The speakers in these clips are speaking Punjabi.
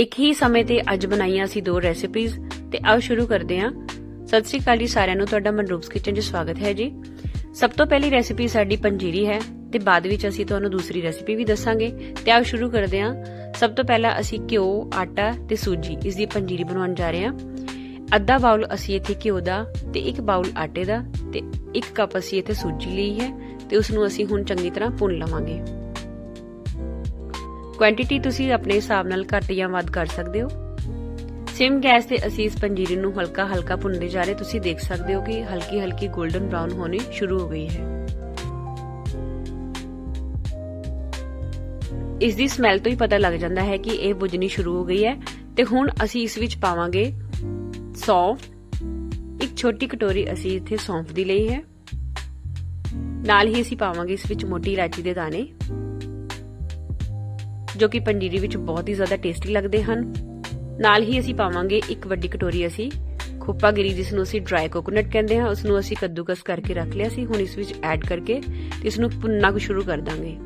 ਇੱਕ ਹੀ ਸਮੇਂ ਤੇ ਅੱਜ ਬਣਾਈਆਂ ਅਸੀਂ ਦੋ ਰੈਸਿਪੀਜ਼ ਤੇ ਆਓ ਸ਼ੁਰੂ ਕਰਦੇ ਹਾਂ। ਸਤਿ ਸ੍ਰੀ ਅਕਾਲ ਜੀ ਸਾਰਿਆਂ ਨੂੰ, ਤੁਹਾਡਾ ਮਨਰੂਪਸ ਕਿਚਨ 'ਚ ਸਵਾਗਤ ਹੈ ਜੀ। ਸਭ ਤੋਂ ਪਹਿਲੀ ਰੈਸਿਪੀ ਸਾਡੀ ਪੰਜੀਰੀ ਹੈ ਤੇ ਬਾਅਦ ਵਿੱਚ ਅਸੀਂ ਤੁਹਾਨੂੰ ਦੂਸਰੀ ਰੈਸਿਪੀ ਵੀ ਦੱਸਾਂਗੇ ਤੇ ਆਓ ਸ਼ੁਰੂ ਕਰਦੇ ਹਾਂ। ਸਭ ਤੋਂ ਪਹਿਲਾਂ ਅਸੀਂ ਘਿਓ, ਆਟਾ ਤੇ ਸੂਜੀ ਇਸ ਦੀ ਪੰਜੀਰੀ ਬਣਾਉਣ ਜਾ ਰਹੇ ਹਾਂ। ਅੱਧਾ ਬਾਉਲ ਅਸੀਂ ਇੱਥੇ ਘਿਓ ਦਾ ਤੇ ਇੱਕ ਬਾਉਲ ਆਟੇ ਦਾ ਤੇ ਇੱਕ ਕੱਪ ਅਸੀਂ ਇੱਥੇ ਸੂਜੀ ਲਈ ਹੈ ਤੇ ਉਸ ਨੂੰ ਅਸੀਂ ਹੁਣ ਚੰਗੀ ਤਰ੍ਹਾਂ ਭੁੰਨ ਲਵਾਂਗੇ। ਕੁਆਂਟੀਟੀ ਤੁਸੀਂ ਆਪਣੇ ਹਿਸਾਬ ਨਾਲ ਘੱਟ ਜਾਂ ਵੱਧ ਕਰ ਸਕਦੇ ਹੋ। ਸਿਮ ਗੈਸ ਤੇ ਅਸੀਂ ਇਸ ਪੰਜੀਰੀ ਨੂੰ ਹਲਕਾ ਹਲਕਾ ਭੁੰਨਦੇ ਜਾ ਰਹੇ ਤੁਸੀਂ ਦੇਖ ਸਕਦੇ ਹੋ ਕਿ ਹਲਕੀ ਹਲਕੀ 골ਡਨ ਬ੍ਰਾਊਨ ਹੋਣੀ ਸ਼ੁਰੂ ਹੋ ਗਈ ਹੈ। ਇਸ ਦੀ ਸਮੈਲ ਤੋਂ ਹੀ ਪਤਾ ਲੱਗ ਜਾਂਦਾ ਹੈ ਕਿ ਇਹ ਬੁਝਣੀ ਸ਼ੁਰੂ ਹੋ ਗਈ ਹੈ ਤੇ ਹੁਣ ਅਸੀਂ ਇਸ ਵਿੱਚ ਪਾਵਾਂਗੇ ਸੌਂਫ। ਇੱਕ ਛੋਟੀ ਕਟੋਰੀ ਅਸੀਂ ਇੱਥੇ ਸੌਂਫ ਦੀ ਲਈ ਹੈ। ਨਾਲ ਹੀ ਅਸੀਂ ਪਾਵਾਂਗੇ ਇਸ ਵਿੱਚ ਮੋਟੀ ਇਲਾਚੀ ਦੇ ਦਾਣੇ। ਜੋ ਕਿ ਪੰਜੀਰੀ ਵਿੱਚ ਬਹੁਤ ਹੀ ਜ਼ਿਆਦਾ ਟੇਸਟੀ ਲੱਗਦੇ ਹਨ। ਨਾਲ ਹੀ ਅਸੀਂ ਪਾਵਾਂਗੇ ਇੱਕ ਵੱਡੀ ਕਟੋਰੀ ਅਸੀਂ ਖੋਪਾ ਗਿਰੀ ਜਿਸ ਨੂੰ ਅਸੀਂ ਡਰਾਈ ਕੋਕੋਨਟ ਕਹਿੰਦੇ ਹਾਂ ਉਸ ਨੂੰ ਅਸੀਂ ਕੱਦੂਕਸ ਕਰਕੇ ਰੱਖ ਲਿਆ ਸੀ, ਹੁਣ ਇਸ ਵਿੱਚ ਐਡ ਕਰਕੇ ਇਸ ਨੂੰ ਭੁੰਨਣਾ ਸ਼ੁਰੂ ਕਰ ਦਾਂਗੇ।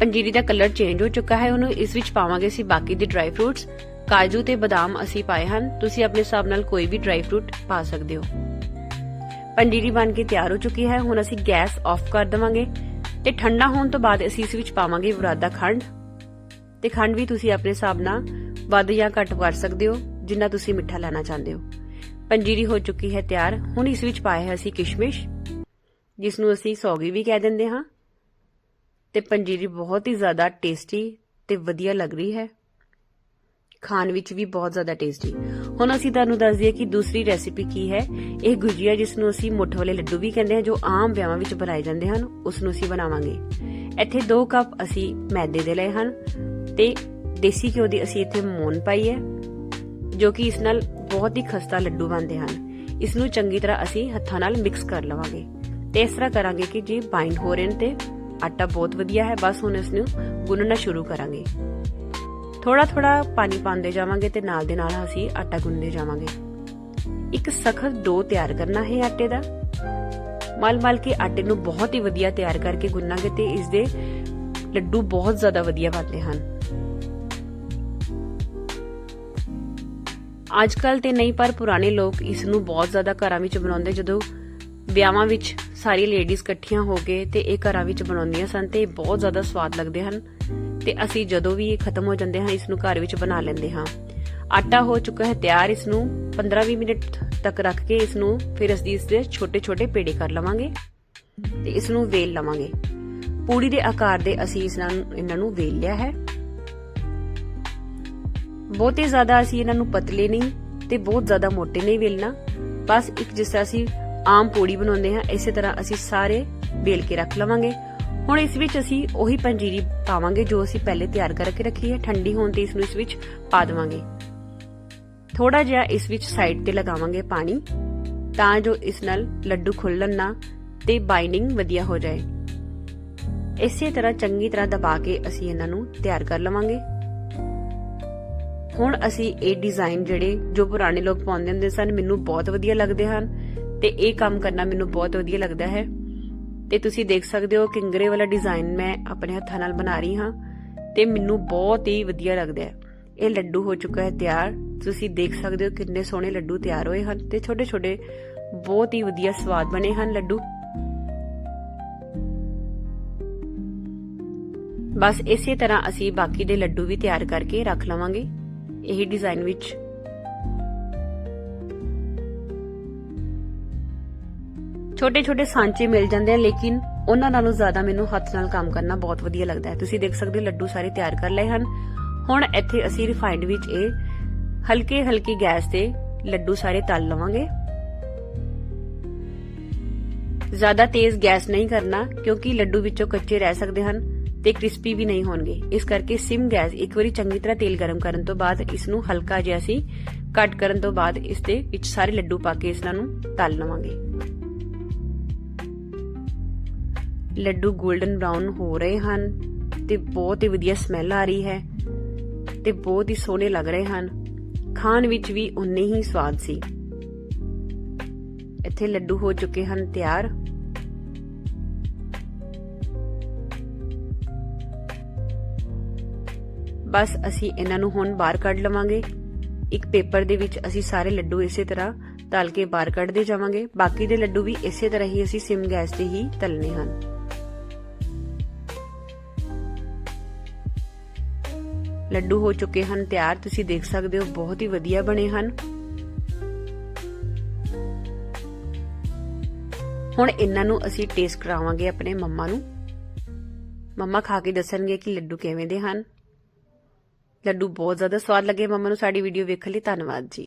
ਪੰਜੀਰੀ ਦਾ ਕਲਰ ਚੇਂਜ ਹੋ ਚੁੱਕਾ ਹੈ, ਉਹਨੂੰ ਇਸ ਵਿੱਚ ਪਾਵਾਂਗੇ ਅਸੀਂ ਬਾਕੀ ਦੇ ਡਰਾਈ ਫਰੂਟਸ ਕਾਜੂ ਤੇ ਬਦਾਮ ਅਸੀਂ ਪਾਏ ਹਨ, ਤੁਸੀਂ ਆਪਣੇ ਹਿਸਾਬ ਨਾਲ ਕੋਈ ਵੀ ਡਰਾਈ ਫਰੂਟ ਪਾ ਸਕਦੇ ਹੋ। ਪੰਜੀਰੀ ਬਣ ਕੇ ਤਿਆਰ ਹੋ ਚੁੱਕੀ ਹੈ, ਹੁਣ ਅਸੀਂ ਗੈਸ ਆਫ ਕਰ ਦਵਾਂਗੇ। ਤੇ ਠੰਡਾ ਹੋਣ ਤੋਂ ਬਾਅਦ ਅਸੀਂ ਇਸ ਵਿੱਚ ਪਾਵਾਂਗੇ ਬੁਰਾਦਾ ਖੰਡ। ਤੇ ਖੰਡ ਵੀ ਤੁਸੀਂ ਆਪਣੇ ਹਿਸਾਬ ਨਾਲ ਵੱਧ ਜਾਂ ਘੱਟ ਕਰ ਸਕਦੇ ਹੋ, ਜਿੰਨਾ ਤੁਸੀਂ ਮਿੱਠਾ ਲੈਣਾ ਚਾਹੁੰਦੇ ਹੋ। ਪੰਜੀਰੀ ਹੋ ਚੁੱਕੀ ਹੈ ਤਿਆਰ। ਹੁਣ ਇਸ ਵਿੱਚ ਪਾਇਆ ਹੈ ਅਸੀਂ ਕਿਸ਼ਮਿਸ਼ ਜਿਸ ਨੂੰ ਅਸੀਂ ਸੌਗੀ ਵੀ ਕਹਿ ਦਿੰਦੇ ਹਾਂ। ਤੇ ਪੰਜੀਰੀ ਬਹੁਤ ਹੀ ਜ਼ਿਆਦਾ ਟੇਸਟੀ ਤੇ ਵਧੀਆ ਲੱਗ ਰਹੀ ਹੈ। ਖਾਣ ਵਿੱਚ ਵੀ ਬਹੁਤ ਜ਼ਿਆਦਾ ਟੇਸਟੀ ਹੁਣ ਅਸੀਂ ਤੁਹਾਨੂੰ ਦੱਸ ਦਈਏ ਕਿ ਦੂਸਰੀ ਰੈਸਿਪੀ ਕੀ ਹੈ। ਇਹ ਗੁਜੀਆ ਜਿਸ ਨੂੰ ਅਸੀਂ ਮੁੱਠ ਵਾਲੇ ਲੱਡੂ ਵੀ ਕਹਿੰਦੇ ਹਾਂ, ਜੋ ਆਮ ਵਿਆਹਾਂ ਵਿੱਚ ਬਣਾਏ ਜਾਂਦੇ ਹਨ ਉਸ ਨੂੰ ਅਸੀਂ ਬਣਾਵਾਂਗੇ। ਇੱਥੇ 2 ਕੱਪ ਅਸੀਂ ਮੈਦੇ ਦੇ ਲਏ ਹਨ ਤੇ ਦੇਸੀ ਘਿਓ ਦੀ ਅਸੀਂ ਇੱਥੇ ਮੋਨ ਪਾਈ ਹੈ, ਜੋ ਕਿ ਇਸ ਨਾਲ ਬਹੁਤ ਹੀ ਖਸਤਾ ਲੱਡੂ ਬਣਦੇ ਹਨ। ਇਸ ਨੂੰ ਚੰਗੀ ਤਰ੍ਹਾਂ ਅਸੀਂ ਹੱਥਾਂ ਨਾਲ ਮਿਕਸ ਕਰ ਲਵਾਂਗੇ। ਤੇ ਇਸ ਤਰ੍ਹਾਂ ਕਰਾਂਗੇ ਕਿ ਜੀ ਬਾਈਂਡ ਹੋ ਰਹੇ ਨੇ ਤੇ ਆਟਾ ਬਹੁਤ ਵਧੀਆ ਹੈ, ਬਸ ਹੁਣ ਇਸ ਨੂੰ ਗੁੰਨਣਾ ਸ਼ੁਰੂ ਕਰਾਂਗੇ। ਥੋੜਾ ਥੋੜਾ ਪਾਣੀ ਪਾਉਂਦੇ ਜਾਵਾਂਗੇ ਤੇ ਨਾਲ ਦੇ ਨਾਲ ਅਸੀਂ ਆਟਾ ਗੁੰਨਦੇ ਜਾਵਾਂਗੇ। ਇੱਕ ਸਖਤ ਡੋ ਤਿਆਰ ਕਰਨਾ ਹੈ ਆਟੇ ਦਾ। ਮਲ ਮਲ ਕੇ ਆਟੇ ਨੂੰ ਬਹੁਤ ਹੀ ਵਧੀਆ ਤਿਆਰ ਕਰਕੇ ਗੁੰਨਾਂਗੇ ਤੇ ਇਸ ਦੇ ਲੱਡੂ ਬਹੁਤ ਜ਼ਿਆਦਾ ਵਧੀਆ ਬਣਦੇ ਹਨ। ਅੱਜ ਕੱਲ ਤੇ ਨਹੀਂ, ਪਰ ਪੁਰਾਣੇ ਲੋਕ ਇਸ ਨੂੰ ਬਹੁਤ ਜ਼ਿਆਦਾ ਘਰਾਂ ਵਿੱਚ ਬਣਾਉਂਦੇ। ਜਦੋਂ ਵਿਆਹਾਂ ਵਿੱਚ ਸਾਰੀ ਲੇਡੀਜ਼ ਇਕੱਠੀਆਂ ਹੋ ਕੇ ਤੇ ਇਹ ਘਰਾਂ ਵਿੱਚ ਬਣਾਉਂਦੀਆਂ ਸਨ ਤੇ ਬਹੁਤ ਜ਼ਿਆਦਾ ਸਵਾਦ ਲੱਗਦੇ ਹਨ। ਤੇ ਅਸੀਂ ਜਦੋਂ ਵੀ ਇਹ ਖਤਮ ਹੋ ਜਾਂਦੇ ਹਾਂ ਇਸ ਨੂੰ ਘਰ ਵਿੱਚ ਬਣਾ ਲੈਂਦੇ ਹਾਂ। ਆਟਾ ਹੋ ਚੁੱਕਾ ਹੈ ਤਿਆਰ ਇਸ ਨੂੰ 15-20 ਮਿੰਟ ਤੱਕ ਰੱਖ ਕੇ ਇਸ ਨੂੰ ਫਿਰ ਅਸੀਂ ਇਸ ਦੇ ਛੋਟੇ-ਛੋਟੇ ਪੇੜੇ ਕਰ ਲਵਾਂਗੇ ਤੇ ਇਸ ਨੂੰ ਵੇਲ ਲਵਾਂਗੇ। ਪੂੜੀ ਦੇ ਆਕਾਰ ਦੇ ਅਸੀਂ ਇਸ ਨਾਲ ਇਹਨਾਂ ਨੂੰ ਵੇਲ ਲਿਆ ਹੈ। ਬਹੁਤ ਹੀ ਜ਼ਿਆਦਾ ਅਸੀਂ ਇਹਨਾਂ ਨੂੰ ਪਤਲੇ ਨਹੀਂ ਤੇ ਬਹੁਤ ਜ਼ਿਆਦਾ ਮੋਟੇ ਨਹੀਂ ਵੇਲਣਾ। ਬਸ ਇੱਕ ਜਿਸ ਤਰ੍ਹਾਂ ਅਸੀਂ ਆਮ ਪੂੜੀ ਬਣਾਉਂਦੇ ਹਾਂ, ਇਸੇ ਤਰ੍ਹਾਂ ਅਸੀਂ ਸਾਰੇ ਵੇਲ ਕੇ ਰੱਖ ਲਵਾਂਗੇ। ਹੁਣ ਇਸ ਵਿੱਚ ਅਸੀਂ ਉਹੀ ਪੰਜੀਰੀ ਪਾਵਾਂਗੇ ਜੋ ਅਸੀਂ ਪਹਿਲੇ ਤਿਆਰ ਕਰਕੇ ਰੱਖੀ ਹੈ। ਠੰਡੀ ਹੋਣ ਤੇ ਇਸ ਨੂੰ ਇਸ ਵਿੱਚ ਪਾ ਦੇਵਾਂਗੇ। ਥੋੜਾ ਜਿਹਾ ਇਸ ਵਿੱਚ ਸਾਈਡ ਤੇ ਲਗਾਵਾਂਗੇ ਪਾਣੀ, ਤਾਂ ਜੋ ਇਸ ਨਾਲ ਲੱਡੂ ਖੁੱਲਣ ਨਾ ਤੇ ਬਾਈਂਡਿੰਗ ਵਧੀਆ ਹੋ ਜਾਏ। ਇਸੇ ਤਰ੍ਹਾਂ ਚੰਗੀ ਤਰ੍ਹਾਂ ਦਬਾ ਕੇ ਅਸੀਂ ਇਹਨਾਂ ਨੂੰ ਤਿਆਰ ਕਰ ਲਵਾਂਗੇ। ਹੁਣ ਅਸੀਂ ਇਹ ਡਿਜ਼ਾਈਨ ਜਿਹੜੇ ਜੋ ਪੁਰਾਣੇ ਲੋਕ ਪਾਉਂਦੇ ਹੁੰਦੇ ਸਨ, ਮੈਨੂੰ ਬਹੁਤ ਵਧੀਆ ਲੱਗਦੇ ਹਨ ਤੇ ਇਹ ਕੰਮ ਕਰਨਾ ਮੈਨੂੰ ਬਹੁਤ ਵਧੀਆ ਲੱਗਦਾ ਹੈ। ਤੇ ਤੁਸੀਂ ਦੇਖ ਸਕਦੇ ਹੋ ਕਿੰਗਰੇ ਵਾਲਾ ਡਿਜ਼ਾਈਨ ਮੈਂ ਆਪਣੇ ਹੱਥਾਂ ਨਾਲ ਬਣਾ ਰਹੀ ਹਾਂ ਤੇ ਮੈਨੂੰ ਬਹੁਤ ਹੀ ਵਧੀਆ ਲੱਗਦਾ ਹੈ। ਇਹ ਲੱਡੂ ਹੋ ਚੁੱਕਾ ਹੈ ਤਿਆਰ। ਤੁਸੀਂ ਦੇਖ ਸਕਦੇ ਹੋ ਕਿੰਨੇ ਸੋਹਣੇ ਲੱਡੂ ਤਿਆਰ ਹੋਏ ਹਨ ਤੇ ਛੋਟੇ ਛੋਟੇ ਬਹੁਤ ਹੀ ਵਧੀਆ ਸਵਾਦ ਬਣੇ ਹਨ ਲੱਡੂ। ਬਸ ਇਸੇ ਤਰ੍ਹਾਂ ਅਸੀਂ ਬਾਕੀ ਦੇ ਲੱਡੂ ਵੀ ਤਿਆਰ ਕਰਕੇ ਰੱਖ ਲਵਾਂਗੇ। ਇਹੀ ਡਿਜ਼ਾਈਨ ਵਿੱਚ ਛੋਟੇ ਛੋਟੇ ਸਾਂਚੇ ਮਿਲ ਜਾਂਦੇ ਆ, ਲੇਕਿਨ ਉਹਨਾਂ ਨਾਲੋਂ ਜ਼ਿਆਦਾ ਮੈਨੂੰ ਹੱਥ ਨਾਲ ਕੰਮ ਕਰਨਾ ਬਹੁਤ ਵਧੀਆ ਲੱਗਦਾ ਹੈ। ਤੁਸੀਂ ਦੇਖ ਸਕਦੇ ਹੋ, ਲੱਡੂ ਸਾਰੇ ਤਿਆਰ ਕਰ ਲਏ ਹਨ। ਹੁਣ ਇੱਥੇ ਅਸੀਂ ਰਿਫਾਈਨਡ ਵਿੱਚ ਇਹ ਹਲਕੇ ਹਲਕੀ ਗੈਸ ਤੇ ਲੱਡੂ ਸਾਰੇ ਤਲ ਲਵਾਂਗੇ। ਜ਼ਿਆਦਾ ਤੇਜ਼ ਗੈਸ ਨਹੀਂ ਕਰਨਾ, ਕਿਉਂਕਿ ਲੱਡੂ ਵਿੱਚੋਂ ਕੱਚੇ ਰਹਿ ਸਕਦੇ ਹਨ ਤੇ ਕ੍ਰਿਸਪੀ ਵੀ ਨਹੀਂ ਹੋਣਗੇ। ਇਸ ਕਰਕੇ ਸਿਮ ਗੈਸ ਇੱਕ ਵਾਰੀ ਚੰਗੀ ਤਰ੍ਹਾਂ ਤੇਲ ਗਰਮ ਕਰਨ ਤੋਂ ਬਾਅਦ ਇਸ ਨੂੰ ਹਲਕਾ ਜਿਹਾ ਅਸੀਂ ਕੱਟ ਕਰਨ ਤੋਂ ਬਾਅਦ ਇਸ ਦੇ ਵਿੱਚ ਸਾਰੇ ਲੱਡੂ ਪਾ ਕੇ ਇਸ ਨੂੰ ਤਲ ਲਵਾਂਗੇ। ਲੱਡੂ 골ਡਨ ਬ੍ਰਾਊਨ ਹੋ ਰਹੇ ਹਨ ਤੇ ਬਹੁਤ ਹੀ ਵਧੀਆ ਸਮੈਲ ਆ ਰਹੀ ਹੈ ਤੇ ਬਹੁਤ ਹੀ ਸੋਹਣੇ ਲੱਗ ਰਹੇ ਹਨ। ਖਾਣ ਵਿੱਚ ਵੀ ਉਨੇ ਹੀ ਸਵਾਦ ਸੀ। ਇੱਥੇ ਲੱਡੂ ਹੋ ਚੁੱਕੇ ਹਨ ਤਿਆਰ। ਬਸ ਅਸੀਂ ਇਹਨਾਂ ਨੂੰ ਹੁਣ ਬਾਹਰ ਕੱਢ ਲਵਾਂਗੇ। ਇੱਕ ਪੇਪਰ ਦੇ ਵਿੱਚ ਅਸੀਂ ਸਾਰੇ ਲੱਡੂ ਇਸੇ ਤਰ੍ਹਾਂ ਤਲ ਕੇ ਬਾਹਰ ਕੱਢਦੇ ਜਾਵਾਂਗੇ। ਬਾਕੀ ਦੇ ਲੱਡੂ ਵੀ ਇਸੇ ਤਰ੍ਹਾਂ ਹੀ ਅਸੀਂ ਸਿਮ ਗੈਸ ਤੇ ਹੀ ਤਲਨੇ ਹਨ। ਲੱਡੂ ਹੋ ਚੁੱਕੇ ਹਨ, ਤਿਆਰ ਤੁਸੀਂ ਦੇਖ ਸਕਦੇ ਹੋ, ਬਹੁਤ ਹੀ ਵਧੀਆ ਬਣੇ ਹਨ। ਹੁਣ ਇਹਨਾਂ ਨੂੰ ਅਸੀਂ ਟੇਸਟ ਕਰਾਵਾਂਗੇ ਆਪਣੇ ਮੰਮਾ ਨੂੰ। ਮੰਮਾ ਖਾ ਕੇ ਦੱਸਣਗੇ ਕਿ ਲੱਡੂ ਕਿਵੇਂ ਦੇ ਹਨ। ਲੱਡੂ ਬਹੁਤ ਜ਼ਿਆਦਾ ਸਵਾਦ ਲੱਗੇ। ਮੰਮਾ ਨੂੰ ਸਾਡੀ ਵੀਡੀਓ ਵੇਖਣ ਲਈ ਧੰਨਵਾਦ ਜੀ।